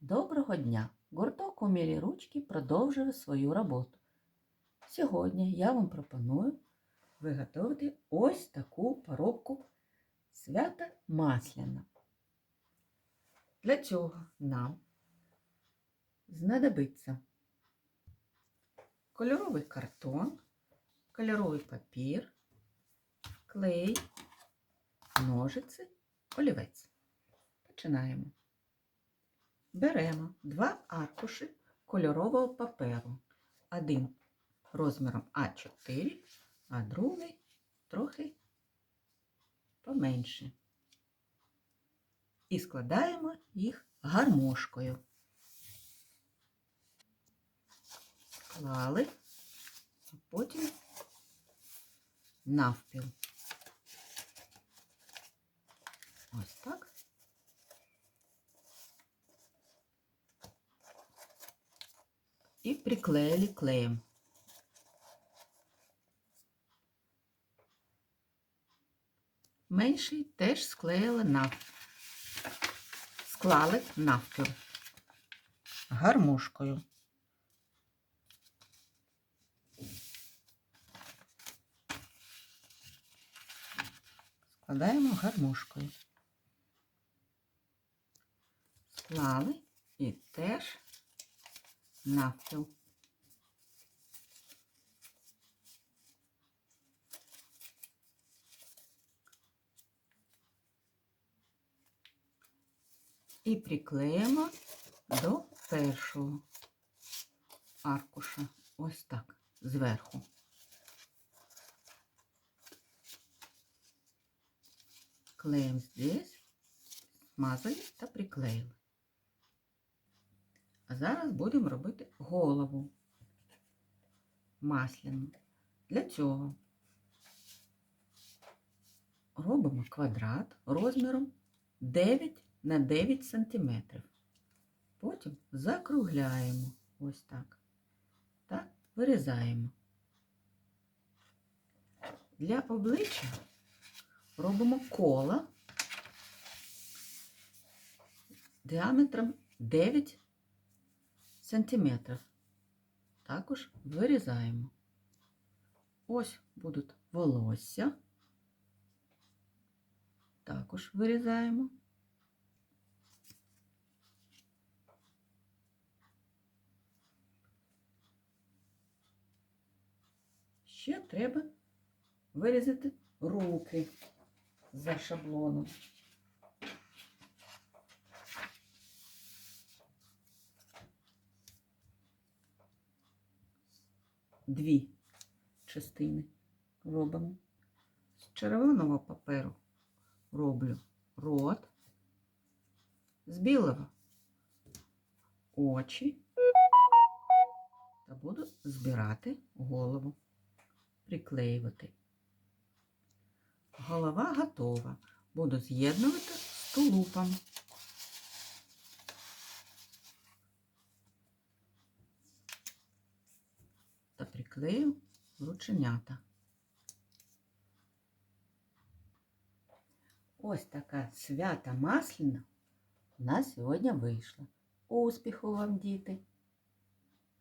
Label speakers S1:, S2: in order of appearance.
S1: Доброго дня! Гурток у мілі ручки продовжує свою роботу. Сьогодні я вам пропоную виготовити ось таку поробку свята масляна. Для цього нам знадобиться кольоровий картон, кольоровий папір, клей, ножиці, олівець. Починаємо. Беремо два аркуші кольорового паперу. Один розміром А4, а другий трохи поменше. І складаємо їх гармошкою. Склали, а потім навпіл. Ось так. І приклеїли клеєм. Менший теж склеїли на склали навпіл гармошкою. Складаємо гармошкою. Склали і теж навпіл. І приклеїмо до першого аркуша. Ось так, зверху. Клеїмо здесь, смазали та приклеїли. Зараз будемо робити голову масляну. Для цього робимо квадрат розміром 9 на 9 см. Потім закругляємо ось так та вирізаємо. Для обличчя робимо коло діаметром 9 сантиметрів. Також вирізаємо. Ось будуть волосся. Також вирізаємо. Ще треба вирізати руки за шаблоном. Дві частини робимо. З червоного паперу роблю рот, з білого очі та буду збирати голову, приклеювати. Голова готова. Буду з'єднувати з тулупом. Приклею рученята. Ось така свята масляна у нас сьогодні вийшла. Успіху вам, діти!